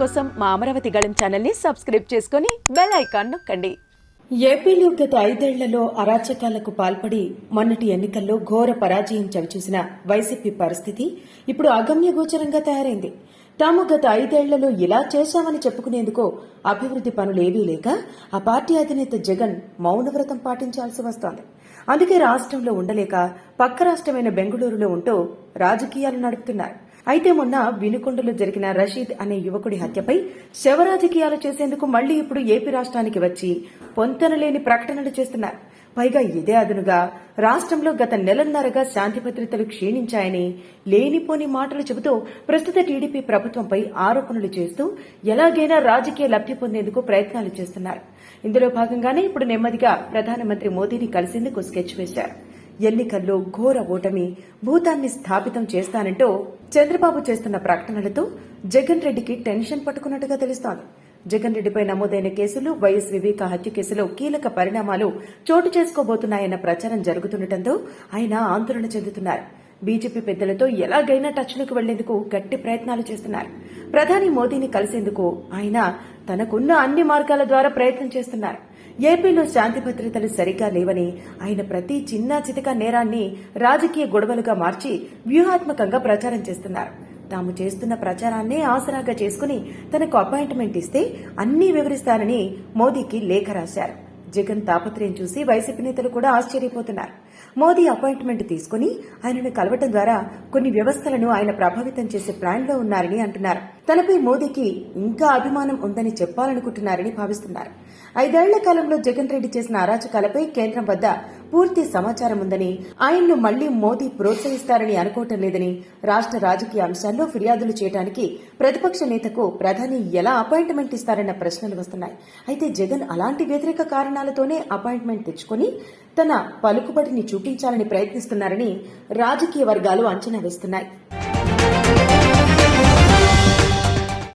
కోసం మా అమరావతి గళం ఛానల్ని సబ్స్క్రైబ్ చేసుకుని బెల్ ఐకాన్ నొక్కండి. ఏపీలో గత ఐదేళ్ళలో అరాచకాలకు పాల్పడి మొన్నటి ఎన్నికల్లో ఘోర పరాజయం చవిచూసిన వైసీపీ పరిస్థితి ఇప్పుడు అగమ్యగోచరంగా తయారైంది. తాము గత ఐదేళ్ళలో ఇలా చేశామని చెప్పుకునేందుకు అభివృద్ది పనులేవీ లేక ఆ పార్టీ అధినేత జగన్ మౌనవ్రతం పాటించాల్సి వస్తోంది. అందుకే రాష్ట్రంలో ఉండలేక పక్క రాష్ట్రమైన బెంగళూరులో ఉంటూ రాజకీయాలు నడుపుతున్నారు. అయితే మొన్న వినుకొండలో జరిగిన రషీద్ అనే యువకుడి హత్యపై శవ రాజకీయాలు చేసేందుకు మళ్ళీ ఇప్పుడు ఏపీ రాష్ట్రానికి వచ్చి పొంతనలేని ప్రకటనలు చేస్తున్నారు. పైగా ఇదే అదునుగా రాష్ట్రంలో గత నెలన్నరగా శాంతి భద్రతలు క్షీణించాయని లేనిపోని మాటలు చెబుతూ ప్రస్తుత టీడీపీ ప్రభుత్వంపై ఆరోపణలు చేస్తూ ఎలాగైనా రాజకీయ లబ్ధి పొందేందుకు ప్రయత్నాలు చేస్తున్నారు. ఇందులో భాగంగానే ఇప్పుడు నెమ్మదిగా ప్రధానమంత్రి మోదీని కలిసేందుకు స్కెచ్ వేశారు. ఎన్నికల్లో ఘోర ఓటమి భూతాన్ని స్థాపితం చేస్తానంటూ చంద్రబాబు చేస్తున్న ప్రకటనలతో జగన్ రెడ్డికి టెన్షన్ పట్టుకున్నట్టుగా తెలుస్తోంది. జగన్ రెడ్డిపై నమోదైన కేసులు వైఎస్ వివేక హత్య కేసులో కీలక పరిణామాలు చోటు చేసుకోబోతున్నాయన్న ప్రచారం జరుగుతుండటంతో ఆయన ఆందోళన చెందుతున్నారు. బీజేపీ పెద్దలతో ఎలాగైనా టచ్లోకి వెళ్ళేందుకు గట్టి ప్రయత్నాలు చేస్తున్నారు. ప్రధాని మోదీని కలిసేందుకు ఆయన తనకున్న అన్ని మార్గాల ద్వారా ప్రయత్నం చేస్తున్నారు. ఏపీలో శాంతి భద్రతలు సరిగా లేవని ఆయన ప్రతి చిన్న చితక నేరాన్ని రాజకీయ గొడవలుగా మార్చి వ్యూహాత్మకంగా ప్రచారం చేస్తున్నారు. తాము చేస్తున్న ప్రచారాన్నే ఆసరాగా చేసుకుని తనకు అపాయింట్మెంట్ ఇస్తే అన్నీ వివరిస్తానని మోదీకి లేఖ రాశారు. జగన్ తాపత్రయం చూసి వైసీపీ నేతలు కూడా ఆశ్చర్యపోతున్నారు. మోదీ అపాయింట్మెంట్ తీసుకుని ఆయనను కలవటం ద్వారా కొన్ని వ్యవస్థలను ఆయన ప్రభావితం చేసే ప్లాన్లో ఉన్నారని అంటున్నారు. తనపై మోదీకి ఇంకా అభిమానం ఉందని చెప్పాలనుకుంటున్నారని భావిస్తున్నారు. ఐదేళ్ళ కాలంలో జగన్ రెడ్డి చేసిన అరాచకాలపై కేంద్రం వద్ద పూర్తి సమాచారం ఉందని ఆయన్ను మళ్ళీ మోదీ ప్రోత్సహిస్తారని అనుకోవటం లేదని రాష్ట్ర రాజకీయ అంశాల్లో ఫిర్యాదులు చేయడానికి ప్రతిపక్ష నేతకు ప్రధాని ఎలా అపాయింట్మెంట్ ఇస్తారన్న ప్రశ్నలు వస్తున్నాయి. అయితే జగన్ అలాంటి వ్యతిరేక కారణాలతోనే అపాయింట్మెంట్ తెచ్చుకుని తన పలుకుబడిని చూపించాలని ప్రయత్నిస్తున్నారని రాజకీయ వర్గాలు అంచనా వేస్తున్నాయి.